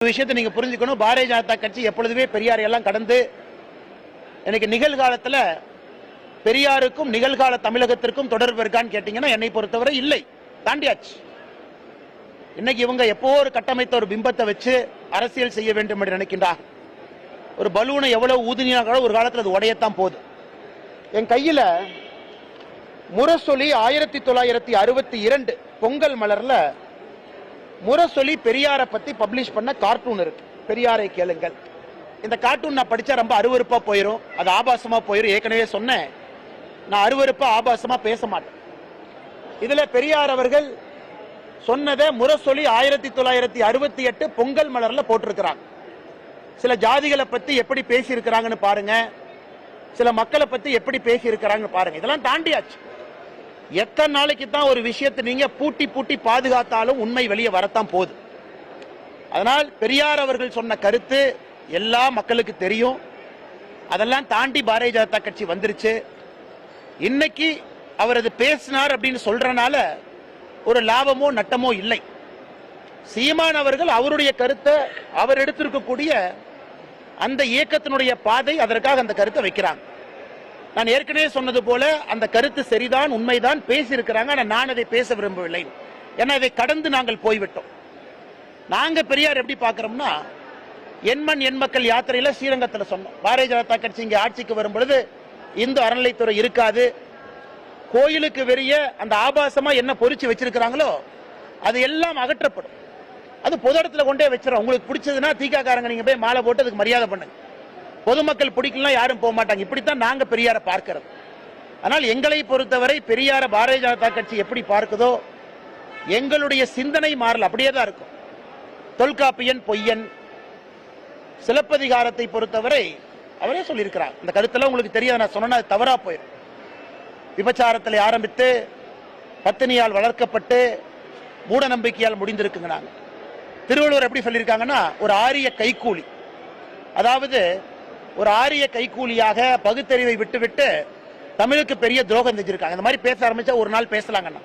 ஒரு விஷயத்தை நீங்க புரிஞ்சுக்கணும். பாரதிய ஜனதா கட்சி எப்பொழுதுமே பெரியார் எல்லாம் கடந்து எனக்கு நிகழ்காலத்தில் பெரியாருக்கும் நிகழ்கால தமிழகத்திற்கும் தொடர்பு இருக்கான்னு கேட்டீங்கன்னா என்னை பொறுத்தவரை இல்லை. தாண்டியாச்சு. இன்னைக்கு இவங்க எப்போ ஒரு கட்டமைத்த ஒரு பிம்பத்தை வச்சு அரசியல் செய்ய வேண்டும் என்று நினைக்கின்றார் ஒரு பலூனை எவ்வளவு ஊதினாங்களோ ஒரு காலத்தில் அது உடையத்தான் போகுது. என் கையில் முரசொலி ஆயிரத்தி தொள்ளாயிரத்தி அறுபத்தி இரண்டு பொங்கல் மலர்ல முரசொலி பெரியாரை பத்தி பப்ளிஷ் பண்ண கார்ட்டூன் இருக்கு. பெரியாரை கேளுங்கள். இந்த கார்ட்டூன் நான் படிச்சா ரொம்ப அருவறுப்பா போயிடும் அது ஆபாசமா போயிடும் ஏற்கனவே சொன்னேன். நான் அருவறுப்பா ஆபாசமா பேச மாட்டேன். இதுல பெரியார் அவர்கள் சொன்னதை முரசொலி ஆயிரத்தி தொள்ளாயிரத்தி அறுபத்தி எட்டு பொங்கல் மலர்ல போட்டிருக்கிறாங்க. சில ஜாதிகளை பத்தி எப்படி பேசி இருக்கிறாங்கன்னு பாருங்க. சில மக்களை பத்தி எப்படி பேசி இருக்கிறாங்கன்னு பாருங்க. இதெல்லாம் தாண்டியாச்சு. எத்தனை நாளைக்கு தான் ஒரு விஷயத்தை நீங்க பூட்டி பூட்டி பாதுகாத்தாலும் உண்மை வெளியே வரத்தான் போகுது. அதனால் பெரியார் அவர்கள் சொன்ன கருத்து எல்லா மக்களுக்கு தெரியும். அதெல்லாம் தாண்டி பாரதிய ஜனதா கட்சி வந்துருச்சு. இன்னைக்கு அவர் அது பேசினார் அப்படின்னு சொல்றனால ஒரு லாபமோ நட்டமோ இல்லை. சீமான் அவர்கள் அவருடைய கருத்தை அவர் எடுத்திருக்கக்கூடிய அந்த இயக்கத்தினுடைய பாதை அதற்காக அந்த கருத்தை வைக்கிறாங்க. நான் ஏற்கனவே சொன்னது போல அந்த கருத்து சரிதான் உண்மைதான் பேசியிருக்கிறாங்க ஆனால் நான் அதை பேச விரும்பவில்லை. ஏன்னா இதை கடந்து நாங்கள் போய்விட்டோம். நாங்க பெரியார் எப்படி பார்க்குறோம்னா எண்மண் எண் மக்கள் யாத்திரையில ஸ்ரீரங்கத்தில் சொன்னோம். பாரதிய ஜனதா கட்சி இங்கே ஆட்சிக்கு வரும் பொழுது இந்து அறநிலைத்துறை இருக்காது. கோயிலுக்கு வெறிய அந்த ஆபாசமா என்ன பொறிச்சு வச்சிருக்கிறாங்களோ அது எல்லாம் அகற்றப்படும். அது பொது இடத்துல கொண்டே வச்சிடும் உங்களுக்கு பிடிச்சதுன்னா தீக்காக்காரங்க நீங்க போய் மாலை போட்டு அதுக்கு மரியாதை பண்ணுங்க. பொதுமக்கள் பிடிக்கலாம் யாரும் போக மாட்டாங்க. இப்படித்தான் நாங்க பெரியாரை பார்க்கிறது. ஆனால் எங்களை பொறுத்தவரை பெரியார பாரதிய ஜனதா கட்சி எப்படி பார்க்குதோ எங்களுடைய சிந்தனை மாறல அப்படியே தான் இருக்கும். தொல்காப்பியன் பொய்யன் சிலப்பதிகாரத்தை பொறுத்தவரை அவரே சொல்லியிருக்கிறார். இந்த கருத்தெல்லாம் உங்களுக்கு தெரியாது நான் சொன்னா அது தவறா போயிடும் விபச்சாரத்தில் ஆரம்பித்து பத்தினியால் வளர்க்கப்பட்டு மூட நம்பிக்கையால் முடிந்திருக்குங்க நாங்கள் திருவள்ளுவர் எப்படி சொல்லியிருக்காங்கன்னா ஒரு ஆரிய கைக்கூலி. அதாவது ஒரு ஆரிய கைக்கூலியாக பகுத்தறிவை விட்டுவிட்டு தமிழுக்கு பெரிய துரோகம் செஞ்சிருக்காங்க. இந்த மாதிரி பேச ஆரம்பிச்சா ஒரு நாள் பேசலாங்கண்ணா.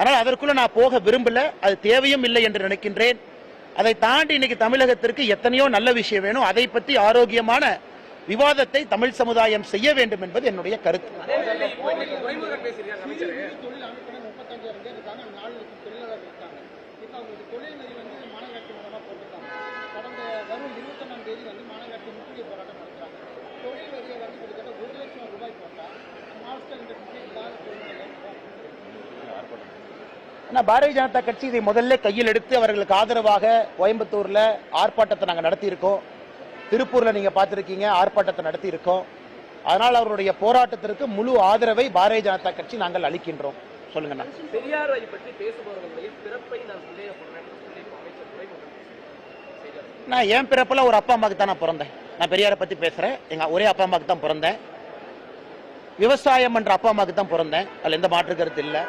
ஆனால் அதற்குள்ள நான் போக விரும்பல. அது தேவையும் இல்லை என்று நினைக்கின்றேன். அதை தாண்டி இன்னைக்கு தமிழகத்திற்கு எத்தனையோ நல்ல விஷயம் வேணும். அதை பற்றி ஆரோக்கியமான விவாதத்தை தமிழ் சமுதாயம் செய்ய வேண்டும் என்பது என்னுடைய கருத்து. ஆனா பாரதிய ஜனதா கட்சி இதை முதல்ல கையில் எடுத்து அவர்களுக்கு ஆதரவாக கோயம்புத்தூர்ல ஆர்ப்பாட்டத்தை நாங்க நடத்தி இருக்கோம் திருப்பூர்ல நீங்க பார்த்திருக்கீங்க ஆர்ப்பாட்டத்தை நடத்தி இருக்கோம் அதனால் அவருடைய போராட்டத்திற்கு முழு ஆதரவை பாரதிய ஜனதா கட்சி நாங்கள் அளிக்கின்றோம். பெரியாரை பற்றி பிறப்பை நான் என் பிறப்புல ஒரு அப்பா அம்மாவுக்கு தான் நான் பிறந்தேன். நான் பெரியாரை பத்தி பேசுறேன். எங்க ஒரே அப்பா அம்மாவுக்கு தான் பிறந்தேன். விவசாயம் என்ற அப்பா அம்மாவுக்கு தான் பிறந்தேன். அதுல எந்த மாற்று கருத்து இல்லை.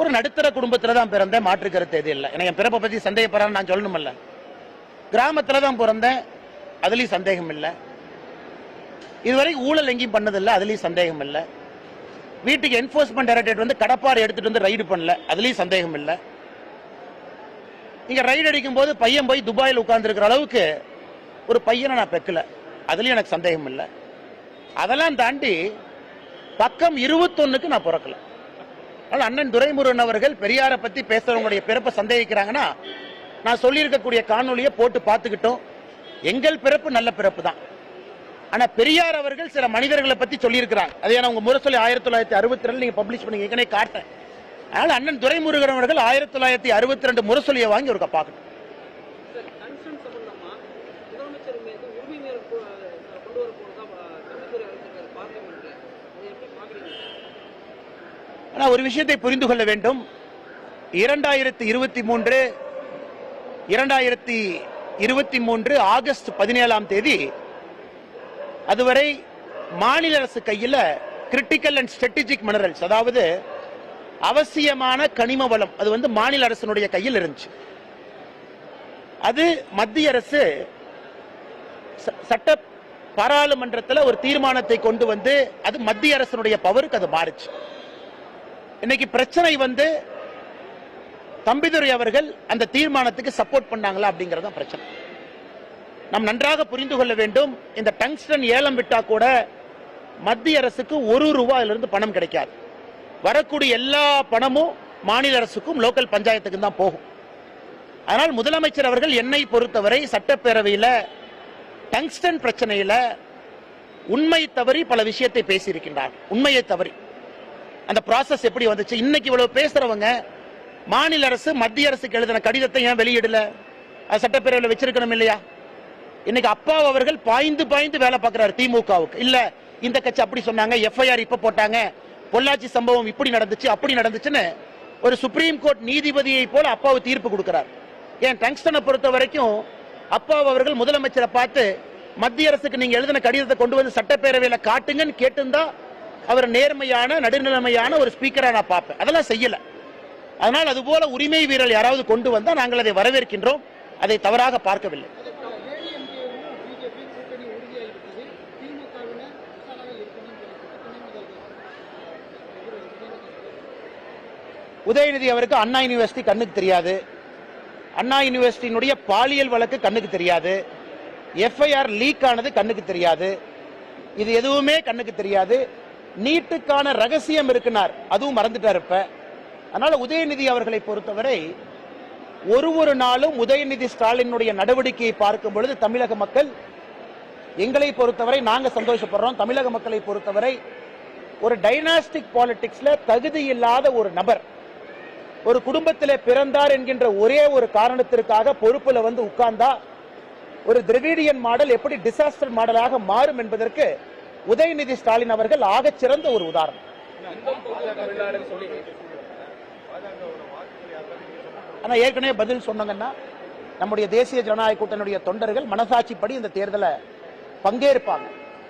ஒரு நடுத்தர குடும்பத்தில் தான் பிறந்தேன் மாற்று கருத்து எது இல்லை. எனக்கு என் பிறப்பை பற்றி சந்தேகப்படுறான்னு நான் சொல்லணுமில்ல. கிராமத்தில் தான் பிறந்தேன் அதுலேயும் சந்தேகம் இல்லை. இதுவரை ஊழல் எங்கேயும் பண்ணதில்லை அதுலேயும் சந்தேகம் இல்லை. வீட்டுக்கு என்ஃபோர்ஸ்மெண்ட் டைரக்டரேட் வந்து கடப்பாறை எடுத்துகிட்டு வந்து ரைடு பண்ணல அதுலேயும் சந்தேகம் இல்லை. இங்கே ரைடு அடிக்கும் போது பையன் போய் துபாயில் உட்கார்ந்துருக்கிற அளவுக்கு ஒரு பையனை நான் பெக்கல. அதுலேயும் எனக்கு சந்தேகம் இல்லை. அதெல்லாம் தாண்டி பக்கம் இருபத்தொன்னுக்கு நான் பிறக்கல. அதனால் அண்ணன் துரைமுருகன் அவர்கள் பெரியாரை பற்றி பேசுறவங்களுடைய பிறப்பை சந்தேகிக்கிறாங்கன்னா நான் சொல்லியிருக்கக்கூடிய காணொலியை போட்டு பார்த்துக்கிட்டோம். எங்கள் பிறப்பு நல்ல பிறப்பு தான். ஆனால் பெரியார் அவர்கள் சில மனிதர்களை பற்றி சொல்லியிருக்கிறாங்க. அதே நான் உங்கள் முரசொலி ஆயிரத்தி தொள்ளாயிரத்தி அறுபத்தி ரெண்டு நீங்கள் பப்ளிஷ் பண்ணி ஏற்கனவே காட்டேன் அதனால் அண்ணன் துரைமுருகன் அவர்கள் ஆயிரத்தி தொள்ளாயிரத்தி அறுபத்தி ரெண்டு முரசொலியை வாங்கி ஒரு பார்க்கணும் சார் கன்சர்ன் சம்பந்தமா முதலமைச்சர் மீது உரிமை மீறல் கொ- கொண்டு வரப்போறதா தம்பித்துறை அறிவிச்சிருக்காரு பார்லிமெண்ட்ல அதை எப்படி பாக்குறீங்க ஆனால் ஒரு விஷயத்தை புரிந்து கொள்ள வேண்டும். இரண்டாயிரத்தி இருபத்தி மூன்று இரண்டாயிரத்தி இருபத்தி மூன்று ஆகஸ்ட் பதினேழாம் தேதி அதுவரை மாநில அரசு கையில கிரிட்டிக்கல் அண்ட் ஸ்ட்ராட்டஜிக் மினரல்ஸ் அதாவது அவசியமான கனிம வளம் அது வந்து மாநில அரசினுடைய கையில் இருந்துச்சு. அது மத்திய அரசு ச- சட்ட பாராளுமன்றத்தில் ஒரு தீர்மானத்தை கொண்டு வந்து அது மத்திய அரசினுடைய பவருக்கு அது மாறுச்சு. இன்னைக்கு பிரச்சனை வந்து தம்பிதுரை அவர்கள் அந்த தீர்மானத்துக்கு சப்போர்ட் பண்ணாங்களா அப்படிங்கறது தான் பிரச்சனை. நாம் நன்றாக புரிந்து கொள்ள வேண்டும் இந்த டங்ஸ்டன் ஏலம் விட்டா கூட மத்திய அரசுக்கு ஒரு ரூபாயிலிருந்து பணம் கிடைக்காது. வரக்கூடிய எல்லா பணமும் மாநில அரசுக்கும் லோக்கல் பஞ்சாயத்துக்கும் தான் போகும். அதனால் முதலமைச்சர் அவர்கள் என்னை பொறுத்தவரை சட்டப்பேரவையில் டங்ஸ்டன் பிரச்சனையில் உண்மை தவறி பல விஷயத்தை பேசியிருக்கின்றார். உண்மையை தவறி. அந்த ப்ராசஸ் எப்படி வந்துச்சு? இன்னைக்கு இவ்வளவு பேசுறவங்க மாநில அரசு மத்திய அரசுக்கு எழுதின கடிதத்தை ஏன் வெளியிடல? அது சட்டப்பேரவையில் வச்சிருக்கணும் இல்லையா? இன்னைக்கு அப்பா அவர்கள் பாய்ந்து பாய்ந்து வேலை பார்க்கிறார் திமுகவுக்கு. இல்ல இந்த கட்சி அப்படி சொன்னாங்க எஃப்ஐஆர் இப்ப போட்டாங்க பொள்ளாச்சி சம்பவம் இப்படி நடந்துச்சு அப்படி நடந்துச்சுன்னு ஒரு சுப்ரீம் கோர்ட் நீதிபதியை போல அப்பாவு தீர்ப்பு கொடுக்கிறார். ஏன் டங்ஸ்டனை பொறுத்த வரைக்கும் அப்பாவு அவர்கள் முதலமைச்சரை பார்த்து மத்திய அரசுக்கு நீங்க எழுதின கடிதத்தை கொண்டு வந்து சட்டப்பேரவையில காட்டுங்கன்னு கேட்டிருந்தா அவர் நேர்மையான நடுநிலைமையான ஒரு ஸ்பீக்கராக நான் பார்ப்பேன். அதெல்லாம் செய்யலை. அதனால் அதுபோல உரிமை வீரர் யாராவது கொண்டு வந்தால் நாங்கள் அதை வரவேற்கின்றோம். அதை தவறாக பார்க்கவில்லை. உதயநிதி அவருக்கு அண்ணா யூனிவர்சிட்டி கண்ணுக்கு தெரியாது. அண்ணா யூனிவர்சிட்டியினுடைய பாலியல் வழக்கு கண்ணுக்கு தெரியாது. எஃப்ஐஆர் லீக் ஆனது கண்ணுக்கு தெரியாது. இது எதுவுமே கண்ணுக்கு தெரியாது. நீட்டுக்கான ரகசியம் இருக்குனார். அதுவும் மறந்துட்டார் இப்ப. அதனால உதயநிதி அவர்களை பொறுத்தவரை ஒரு ஒரு நாளும் உதயநிதி ஸ்டாலினுடைய நடவடிக்கையை பார்க்கும் பொழுது தமிழக மக்கள் எங்களை பொறுத்தவரை நாங்க சந்தோஷப்படுறோம். தமிழக மக்களை பொறுத்தவரை ஒரு டைனாஸ்டிக் பாலிடிக்ஸ்ல தகுதி இல்லாத ஒரு நபர் ஒரு குடும்பத்திலே பிறந்தார் என்கின்ற ஒரே ஒரு காரணத்திற்காக பொறுப்புல வந்து உட்கார்ந்தா ஒரு திரவிடியன் மாடல் எப்படி டிசாஸ்டர் மாடலாக மாறும் என்பதற்கு உதயநிதி ஸ்டாலின் அவர்கள் ஆகச் சிறந்த ஒரு உதாரணம். ஆனா ஏற்கனவே பதில் சொன்னாங்கன்னா நம்முடைய தேசிய ஜனநாயக கூட்டணியுடைய தொண்டர்கள் மனசாட்சிப்படி இந்த தேர்தலை பங்கேற்பாங்க.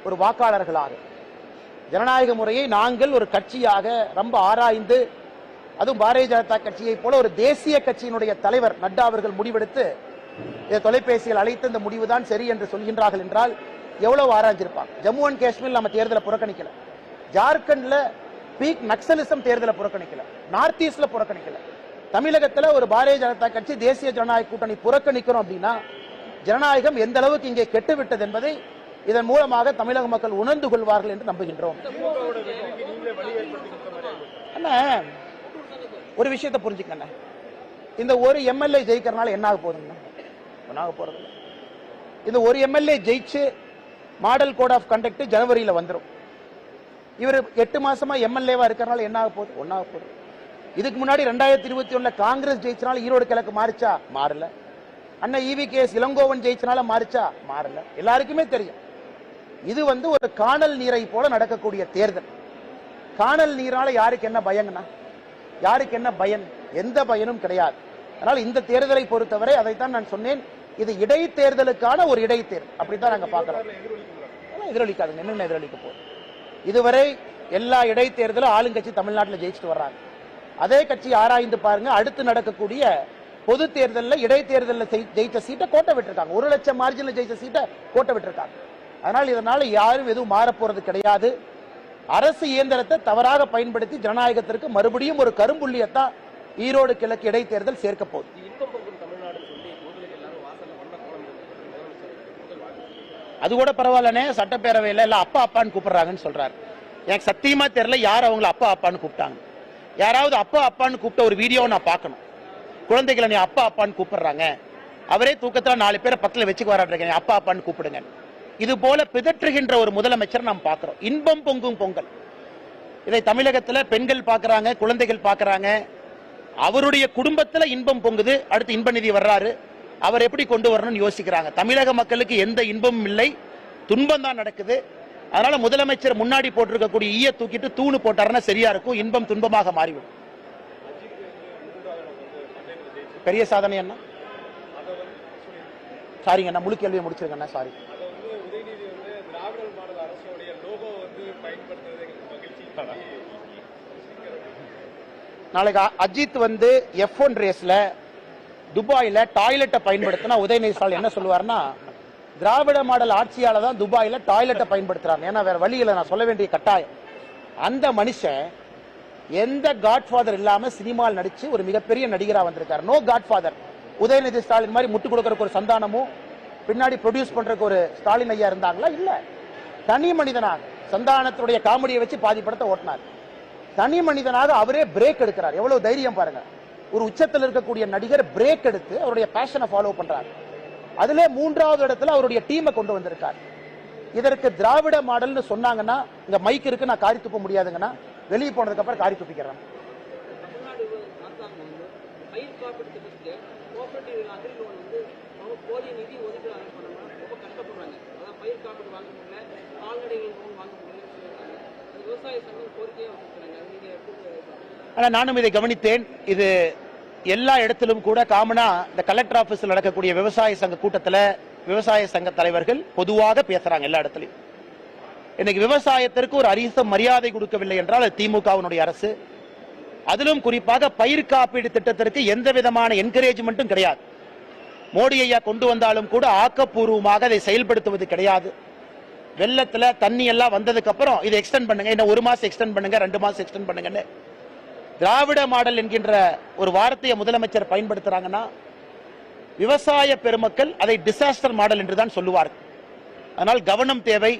ஒரு வாக்காளர்களாக. ஜனநாயக முறையை நாங்கள் ஒரு கட்சியாக ரொம்ப ஆராய்ந்து அதுவும் பாரதிய ஜனதா கட்சியை போல ஒரு தேசிய கட்சியினுடைய தலைவர் நட்டா அவர்கள் முடிவெடுத்து இதை தொலைபேசியில் அழைத்து இந்த முடிவுதான் சரி என்று சொல்கின்றார்கள் என்றால் எவ்வளவு ஆராய்ச்சிருப்பாங்க? ஜம்மு அண்ட் காஷ்மீர் நம்ம தேர்தலை புறக்கணிக்கல. ஜார்க்கண்ட்ல பீக் நக்சலிசம் தேர்தலை புறக்கணிக்கல. நார்த் ஈஸ்ட்ல புறக்கணிக்கல. தமிழகத்துல ஒரு பாரதிய ஜனதா கட்சி தேசிய ஜனநாயக கூட்டணி புறக்கணிக்கிறோம் அப்படின்னா ஜனநாயகம் எந்த அளவுக்கு இங்கே கெட்டு விட்டது என்பதை இதன் மூலமாக தமிழக மக்கள் உணர்ந்து கொள்வார்கள் என்று நம்புகின்றோம். ஒரு விஷயத்தை புரிஞ்சுக்கண்ண இந்த ஒரு எம்எல்ஏ ஜெயிக்கிறனால என்ன ஆக போகுதுங்க ஒன்றாக போறது இந்த ஒரு எம்எல்ஏ ஜெயிச்சு மாடல் கோட் ஆஃப் கண்டக்ட் ஜனவரியில வந்துரும். இவர் எட்டு மாசமா எம்எல்ஏவா இருக்கிறனால என்ன ஆக போகுது? ஒன்னாக போகுது. இதுக்கு முன்னாடி ரெண்டாயிரத்தி இருபத்தி ஒண்ணுல காங்கிரஸ் ஜெயிச்சனால ஈரோடு கிழக்கு மாறிச்சா? மாறல. அண்ணன் இவி கேஸ் இளங்கோவன் ஜெயிச்சனால மாறிச்சா? மாறல. எல்லாருக்குமே தெரியும். இது வந்து ஒரு காணல் நீரை போல நடக்கக்கூடிய தேர்தல். காணல் நீரால யாருக்கு என்ன பயங்கண்ணா யாருக்கு என்ன பயன்? எந்த பயனும் கிடையாது. அதனால் இந்த தேர்தலை பொறுத்தவரை அதைத்தான் நான் சொன்னேன். இது இடைத்தேர்தலுக்கான ஒரு இடைத்தேர்தல். அப்படித்தான் நாங்க பாக்குறோம் அதெல்லாம் எதிரொலிக்காதுங்க. என்னென்ன எதிரொலிக்க போகுது. இதுவரை எல்லா இடைத்தேர்தலும் ஆளுங்கட்சி தமிழ்நாட்டில் ஜெயிச்சுட்டு வர்றாங்க. அதே கட்சி ஆராய்ந்து பாருங்க. அடுத்து நடக்கக்கூடிய பொது தேர்தலில் இடைத்தேர்தலில் ஜெயி- ஜெயிச்ச சீட்டை கோட்டை விட்டுருக்காங்க. ஒரு லட்சம் மார்ஜினில் ஜெயிச்ச சீட்டை கோட்டை விட்டுருக்காங்க. அதனால் இதனால யாரும் எதுவும் மாறப் போறது கிடையாது. அரசு இயந்திரத்தை தவறாக பயன்படுத்தி ஜனநாயகத்திற்கு மறுபடியும் ஒரு கரும்புள்ளியத்தான் ஈரோடு கிழக்கு இடைத்தேர்தல் சேர்க்க போகுது இது இன்பம் பொங்கும் தமிழ்நாடுன்னு சொல்லி கோவிலுக்கு எல்லாரும் வாசல்ல வண்ண கோலம் போட்டு முதலமைச்சர் முதல் வாழ்த்து அது கூட பரவாயில்லனே சட்டப்பேரவையில் இல்லை அப்பா அப்பான்னு கூப்பிடுறாங்கன்னு சொல்றாரு. எனக்கு சத்தியமா தெரியல யார் அவங்கள அப்பா அப்பான்னு கூப்பிட்டாங்க. யாராவது அப்பா அப்பான்னு கூப்பிட்ட ஒரு வீடியோவை நான் பார்க்கணும். குழந்தைகளை நீ அப்பா அப்பான்னு கூப்பிடுறாங்க. அவரே தூக்கத்தில் நாலு பேரை பக்கத்தில் வச்சுக்கு வராடுறீங்க அப்பா அப்பான்னு கூப்பிடுங்க. இது போல பிதற்றுகின்ற ஒரு முதலமைச்சர் நாம் பார்க்கிறோம். இன்பம் பொங்கும் பொங்கல். இதை தமிழகத்தில் பெண்கள் பார்க்குறாங்க குழந்தைகள் பார்க்குறாங்க. அவருடைய குடும்பத்தில் இன்பம் பொங்குது. அடுத்து இன்ப நிதி வர்றாரு. அவர் எப்படி கொண்டு வரணும்னு யோசிக்கிறாங்க. தமிழக மக்களுக்கு எந்த இன்பமும் இல்லை. துன்பம் தான் நடக்குது. அதனால முதலமைச்சர் முன்னாடி போட்டிருக்கக்கூடிய ஈய தூக்கிட்டு தூணு போட்டாருன்னா சரியா இருக்கும். இன்பம் துன்பமாக மாறிவிடும். பெரிய சாதனை என்ன சாரிங்க அண்ணா முழு கேள்வியை முடிச்சிருக்கேன் சாரி நாளைக்கு அஜித் வந்து எஃப் ஒன் ரேஸ்ல துபாயில் டாய்லெட்டை பயன்படுத்தினா உதயநிதி ஸ்டாலின் என்ன சொல்லுவார்னா திராவிட மாடல் ஆட்சியால் தான் துபாயில் டாய்லெட்டை பயன்படுத்துறாங்க. ஏன்னா வேற வழியில் நான் சொல்ல வேண்டிய கட்டாயம். அந்த மனுஷன் எந்த காட்ஃபாதர் இல்லாமல் சினிமாவில் நடித்து ஒரு மிகப்பெரிய நடிகராக வந்திருக்காரு. நோ காட்ஃபாதர் உதயநிதி ஸ்டாலின் மாதிரி முட்டு கொடுக்கறக்கு ஒரு சந்தானமும் பின்னாடி ப்ரொடியூஸ் பண்ணுறக்கு ஒரு ஸ்டாலின் ஐயா இருந்தாங்களா? இல்லை. தனி மனிதனாக சந்தானத்துடைய காமெடியை வச்சு பாதி படத்தை ஓட்டினார். தனி மனிதனாக அவரே பிரேக் எடுக்கிறார். எவ்வளவு தைரியம் பாருங்கள் ஒரு உச்சத்தில் இருக்கக்கூடிய நடிகர் பிரேக் எடுத்து அவருடைய பேஷனை ஃபாலோ பண்றார். அதுல மூன்றாவது இடத்துல அவருடைய டீமை கொண்டு வந்திருக்கார். இதற்கு திராவிட மாடல்னு சொன்னாங்கன்னா இங்க மைக் இருக்கு நான் காரி துப்ப முடியாதுங்கன்னா வெளியே போனதுக்கு அப்புறம் காரி துப்பிக்கிறேன். தமிழ்நாடு அரசாங்கம் வந்து பயிர் காப்பீடு திட்டத்துக்கு கோஆபரேட்டிவ் அக்ரி லோன் வந்து அவங்க போதிய நிதி ஒதுக்கீடு பண்ணாமல் ரொம்ப கஷ்டப்படுறாங்க. அதான் பயிர் காப்பீடு வாங்க முடியல கால்நடைகள் லோன் வாங்க முடியலன்னு சொல்லியிருக்காங்க. அது விவசாய சங்கம் கோரிக்கையாக வச்சிருக்காங்க அது நீங்கள் எப்படி ஆனா நானும் இதை கவனித்தேன். இது எல்லா இடத்திலும் கூட காமனா இந்த கலெக்டர் ஆபீஸ்ல நடக்கக்கூடிய விவசாய சங்க கூட்டத்துல விவசாய சங்க தலைவர்கள் பொதுவாக பேசுறாங்க எல்லா இடத்துலயும். இன்னைக்கு விவசாயத்திற்கு ஒரு அரிச மரியாதை கொடுக்கவில்லை என்றால் அது திமுகவினுடைய அரசு. அதிலும் குறிப்பாக பயிர் காப்பீடு திட்டத்திற்கு எந்த விதமான என்கரேஜ்மெண்ட்டும் கிடையாது. மோடி ஐயா கொண்டு வந்தாலும் கூட ஆக்கப்பூர்வமாக அதை செயல்படுத்துவது கிடையாது. வெள்ளத்துல தண்ணி எல்லாம் வந்ததுக்கு அப்புறம் இதை எக்ஸ்டெண்ட் பண்ணுங்க இன்னும் ஒரு மாசம் எக்ஸ்டெண்ட் பண்ணுங்க ரெண்டு மாசம் எக்ஸ்டெண்ட் பண்ணுங்கன்னு. திராவிட மாடல் என்கின்ற ஒரு வார்த்தையை முதலமைச்சர் பயன்படுத்துறாங்கன்னா விவசாய பெருமக்கள் அதை டிசாஸ்டர் மாடல் என்று தான் சொல்லுவார்கள். அதனால் கவனம் தேவை.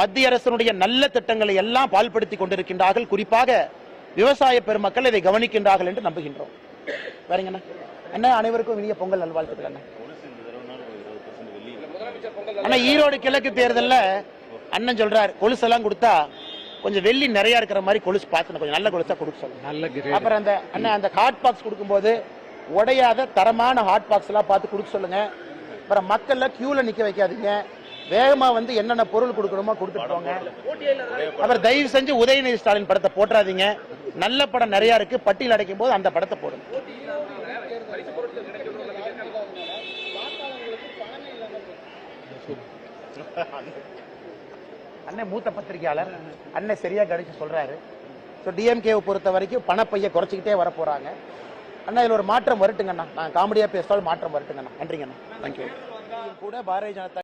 மத்திய அரசினுடைய நல்ல திட்டங்களை எல்லாம் பால்படுத்தி கொண்டிருக்கின்றார்கள். குறிப்பாக விவசாய பெருமக்கள் இதை கவனிக்கின்றார்கள் என்று நம்புகின்றோம். வேறங்க அண்ணா அனைவருக்கும் இனிய பொங்கல் நல்வாழ்த்துக்கள் அண்ணா. ஆனா ஈரோடு கிழக்கு தேர்தல்ல அண்ணன் சொல்றார் கொலுசெல்லாம் கொடுத்தா கொஞ்சம் வெள்ளி நிறைய இருக்கிற மாதிரி கொலுசு பார்த்து கொஞ்சம் நல்ல கொலுசா கொடுக்க சொல்லுங்க நல்ல அப்புறம் அந்த அண்ணன் அந்த ஹாட் பாக்ஸ் கொடுக்கும்போது உடையாத தரமான ஹாட் பாக்ஸ் எல்லாம் பார்த்து கொடுக்க சொல்லுங்க. அப்புறம் மக்கள்ல கியூல நிக்க வைக்காதீங்க. வேகமா வந்து என்னென்ன பொருள் கொடுக்கணுமோ கொடுத்துட்டு போங்க. அப்புறம் தயவு செஞ்சு உதயநிதி ஸ்டாலின் படத்தை போட்டுறாதீங்க. நல்ல படம் நிறைய இருக்கு. பட்டியல் அடைக்கும் போது அந்த படத்தை போடுங்க. இல்லாமல் போச்சு அண்ணன் மூத்த பத்திரிகையாளர் அண்ணன் சரியா கணிச்சு சொல்றாரு. ஸோ டிஎம்கேவை பொறுத்த வரைக்கும் பணப்பைய குறைச்சிக்கிட்டே வர போறாங்க அண்ணா இதுல ஒரு மாற்றம் வரட்டுங்கண்ணா. நான் காமெடியா பேசினாலும் மாற்றம் வரட்டுங்கண்ணா. நன்றிங்கண்ணா. தேங்க்யூ கூட பாரதிய ஜனதா